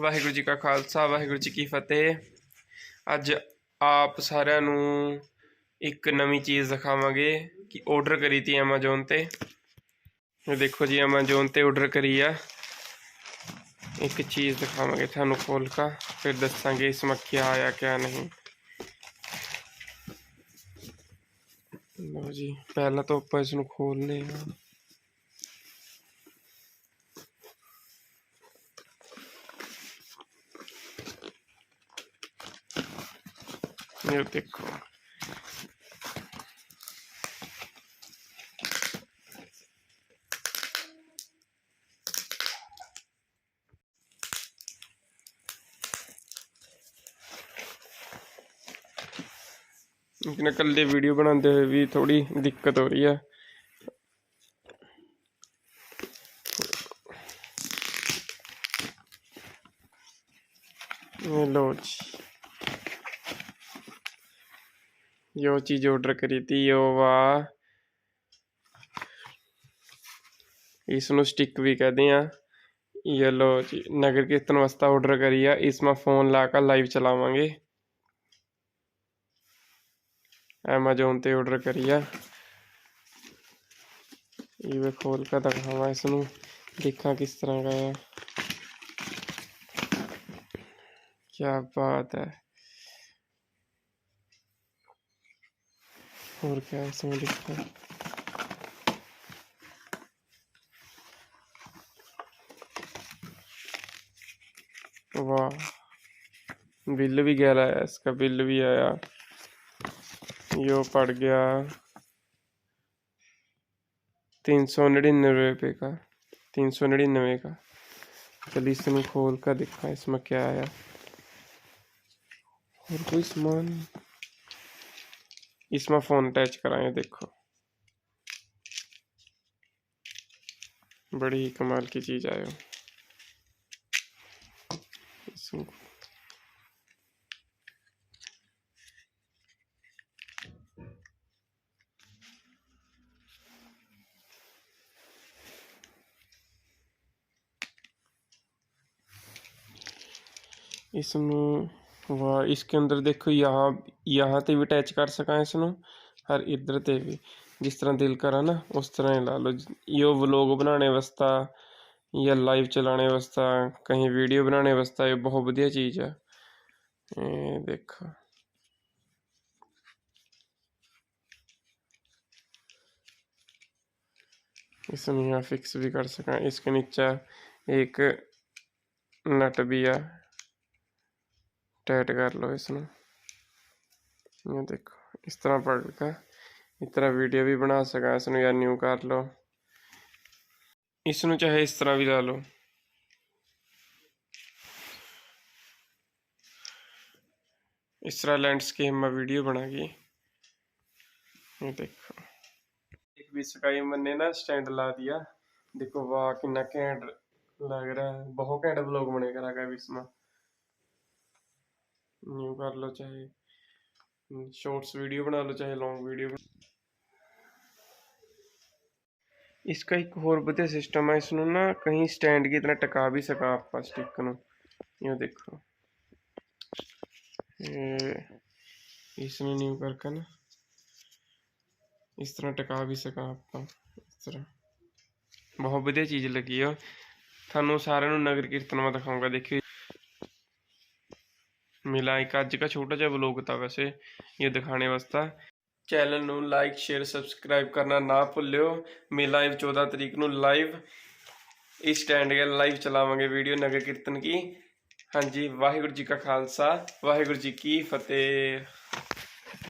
ਵਾਹਿਗੁਰੂ ਜੀ ਕਾ ਖਾਲਸਾ, ਵਾਹਿਗੁਰੂ ਜੀ ਕੀ ਫਤਿਹ। ਅੱਜ ਆਪ ਸਾਰਿਆਂ ਨੂੰ ਇੱਕ ਨਵੀਂ ਚੀਜ਼ ਦਿਖਾਵਾਂਗੇ ਕਿ ਆਰਡਰ ਕਰੀ ਤੀ Amazon ਤੇ। ਇਹ ਦੇਖੋ ਜੀ, Amazon ਤੇ ਆਰਡਰ ਕਰੀ ਆ। ਇੱਕ ਚੀਜ਼ ਦਿਖਾਵਾਂਗੇ ਤੁਹਾਨੂੰ ਖੋਲ ਕੇ, ਫਿਰ ਦੱਸਾਂਗੇ ਇਸ ਵਿੱਚ ਆਇਆ, ਕਿਆ ਨਹੀਂ। ਲਓ ਜੀ, ਪਹਿਲਾਂ ਤਾਂ ਆਪਾਂ ਇਸ ਨੂੰ ਖੋਲਨੇ ਆ ये देखो लेकिन कल्ले वीडियो बनाते हुए भी थोड़ी दिक्कत हो रही है ये लो जी जो चीज़ ऑर्डर करी थी वो वा इस स्टिक भी कहते हैं ये लो जी नगर कीर्तन वास्ते ऑर्डर करी है इसमें फ़ोन ला कर लाइव चलावे ਐਮਾਜ਼ੋਨ ਤੇ ਆਰਡਰ ਕਰੀ ਆ ਇਹ ਵੇ ਖੋਲ ਕੇ ਦਿਖਾਵਾਂ ਇਸ ਨੂੰ ਦੇਖਾਂ ਕਿਸ ਤਰ੍ਹਾਂ ਦਾ ਆ ਕੀ ਬਾਤ ਹੈ और क्या इसमें लिखा है वाह, बिल भी गहरा है, इसका बिल भी आया यो पड़ गया तीन सौ निन्यानवे रुपये का, तीन सौ नड़िन्नवे का। चलिए इसमें खोल कर दिखा इसमें क्या आया और कोई सामान? इसमें फ़ोन अटैच कराए देखो। बड़ी ही कमाल की चीज़ आयो इसमें इसमें वाह इसके अंदर देखो यहाँ यहाँ ਤੇ ਵੀ ਅਟੈਚ ਕਰ ਸਕਾਂ ਇਸ ਨੂੰ ਹਰ ਇੱਧਰ ਤੇ ਵੀ ਜਿਸ ਤਰ੍ਹਾਂ ਦਿਲ ਕਰਾ ਨਾ ਉਸ ਤਰ੍ਹਾਂ ਹੀ ਲਾ ਲਓ ਇਹ ਵਲੋਗ ਬਣਾਉਣੇ ਵਾਸਤਾ ਜਾਂ ਲਾਈਵ ਚਲਾਉਣੇ ਵਾਸਤਾ ਕਹੀਂ ਵੀਡੀਓ ਬਣਾਉਣੇ ਵਾਸਤਾ ਇਹ ਬਹੁਤ ਵਧੀਆ ਚੀਜ਼ ਹੈ ਇਹ ਦੇਖੋ इसमें यहाँ फिक्स भी कर सका इसके नीचे एक नट भी है टाइट कर लो इसमें ये देखो इस तरह पढ़ का इस तरह वीडियो भी बना सका इसमें या न्यू कर लो इसनु चाहे इस तरह भी ला लो इस तरह लैंडस्केप में वीडियो बना गई ये देखो एक भी स्काई मैंने ना स्टैंड ला दिया देखो वाह कितना कैंट लग रहा है बहुत कैंट ब्लॉग बनेगा लगा इसमें ਨਿਊ ਕਰ ਲਓ ਚਾਹੇ ਸ਼ਾਰਟਸ ਵੀਡੀਓ ਬਣਾ ਲਓ ਚਾਹੇ ਲੌਂਗ ਵੀਡੀਓ इसका एक और बढ़िया सिस्टम है इसनों ना कहीं स्टैंड की तरह टका भी सका आप स्टिक न ये देखो इसने न्यू करके ना इस तरह टका भी सका आप इस तरह ਬਹੁਤ ਵਧੀਆ ਚੀਜ਼ ਲੱਗੀ ਆ ਤੁਹਾਨੂੰ ਸਾਰਿਆਂ ਨੂੰ ਨਗਰ ਕੀਰਤਨ ਮੈਂ ਦਿਖਾਉਂਗਾ ਦੇਖਿਓ ਮੇਰਾ ਇੱਕ ਅੱਜ ਦਾ ਛੋਟਾ ਜਿਹਾ ਵਲੋਗ ਤਾਂ ਵੈਸੇ ਇਹ ਦਿਖਾਣੇ ਵਾਸਤਾ। ਚੈਨਲ ਨੂੰ ਲਾਈਕ ਸ਼ੇਅਰ ਸਬਸਕ੍ਰਾਈਬ ਕਰਨਾ ਨਾ ਭੁੱਲਿਓ। ਮੇ ਲਾਈਵ 14 ਤਰੀਕ ਨੂੰ ਲਾਈਵ ਇਸ ਸਟੈਂਡ ਗਿਆ ਲਾਈਵ ਚਲਾਵਾਂਗੇ ਵੀਡੀਓ ਨਗਰ ਕੀਰਤਨ ਕੀ। ਹਾਂਜੀ, ਵਾਹਿਗੁਰੂ ਜੀ ਕਾ ਖਾਲਸਾ, ਵਾਹਿਗੁਰੂ ਜੀ ਕੀ ਫਤਿਹ।